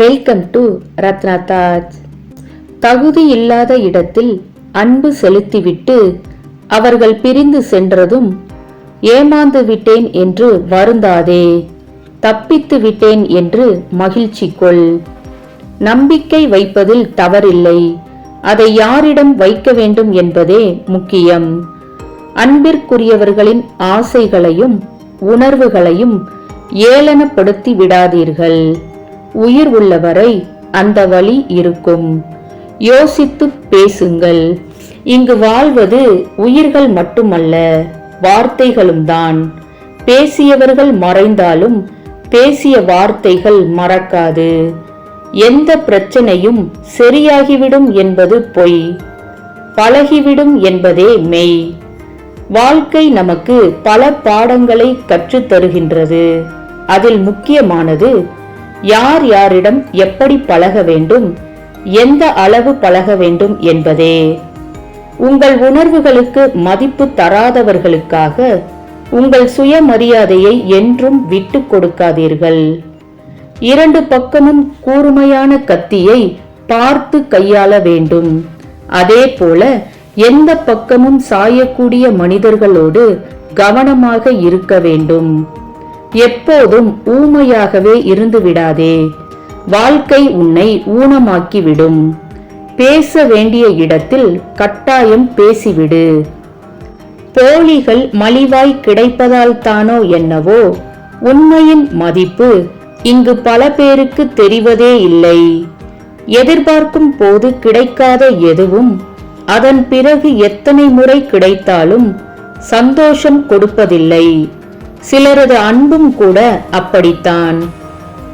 Welcome to Ratna Taj தகுதி இல்லாத இடத்தில் அன்பு செலுத்திவிட்டு அவர்கள் பிரிந்து சென்றதும் ஏமாந்து விட்டேன் என்று வருந்தாதே. தப்பித்து விட்டேன் என்று மகிழ்ச்சி கொள். நம்பிக்கை வைப்பதில் தவறில்லை. அதை யாரிடம் வைக்க வேண்டும் என்பதே முக்கியம். அன்பிற்குரியவர்களின் ஆசைகளையும் உணர்வுகளையும் ஏளனப்படுத்தி விடாதீர்கள். உயிர் உள்ளவரை அந்த வழி இருக்கும். யோசித்து பேசுங்கள். இங்கு வாழ்வது உயிர்கள் மட்டுமல்ல வார்த்தைகளும் தான். பேசியவர்கள் மறைந்தாலும் பேசிய வார்த்தைகள் மறக்காது. எந்த பிரச்சனையும் சரியாகிவிடும் என்பது பொய். பழகிவிடும் என்பதே மெய். வாழ்க்கை நமக்கு பல பாடங்களை கற்றுத் தருகின்றது அதில் முக்கியமானது யார் யாரிடம் எப்படி பழக வேண்டும்? எந்த அளவு பழக வேண்டும் என்பதே. உங்கள் உணர்வுகளுக்கு மதிப்பு தராதவர்களுக்காக உங்கள் சுயமரியாதையை என்றும் விட்டு கொடுக்காதீர்கள். இரண்டு பக்கமும் கூர்மையான கத்தியை பார்த்து கையாள வேண்டும். அதே போல எந்த பக்கமும் சாயக்கூடிய மனிதர்களோடு கவனமாக இருக்க வேண்டும். எப்போதும் ஊமையாகவே இருந்து விடாதே வாழ்க்கை உன்னை ஊனமாக்கிவிடும். பேச வேண்டிய இடத்தில் கட்டாயம் பேசிவிடு. போலிகள் மலிவாய் கிடைப்பதால் தானோ என்னவோ உண்மையின் மதிப்பு இங்கு பல பேருக்கு தெரிவதே இல்லை. எதிர்பார்க்கும் போது கிடைக்காத எதுவும் அதன் பிறகு எத்தனை முறை கிடைத்தாலும் சந்தோஷம் கொடுப்பதில்லை. சிலரது அன்பும் கூட அப்படித்தான்.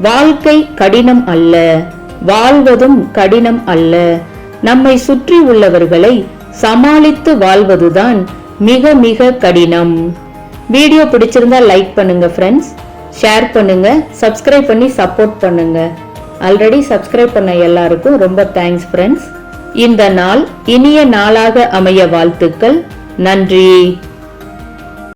வாழ்க்கை கடினம் அல்ல வாழ்வதும் கடினம் அல்ல. நம்மை சுற்றி உள்ளவர்களை சமாளித்து வாழ்வதுதான் மிக மிக கடினம். வீடியோ பிடிச்சிருந்தா லைக் பண்ணுங்க ஃப்ரெண்ட்ஸ் ஷேர் பண்ணுங்க. சப்ஸ்கிரைப் பண்ணி சப்போர்ட் பண்ணுங்க. ஆல்ரெடி சப்ஸ்கிரைப் பண்ண எல்லாருக்கும் ரொம்ப தேங்க்ஸ் ஃப்ரெண்ட்ஸ் இந்த நாள் இனிய நாளாக அமைய வாழ்த்துக்கள். நன்றி.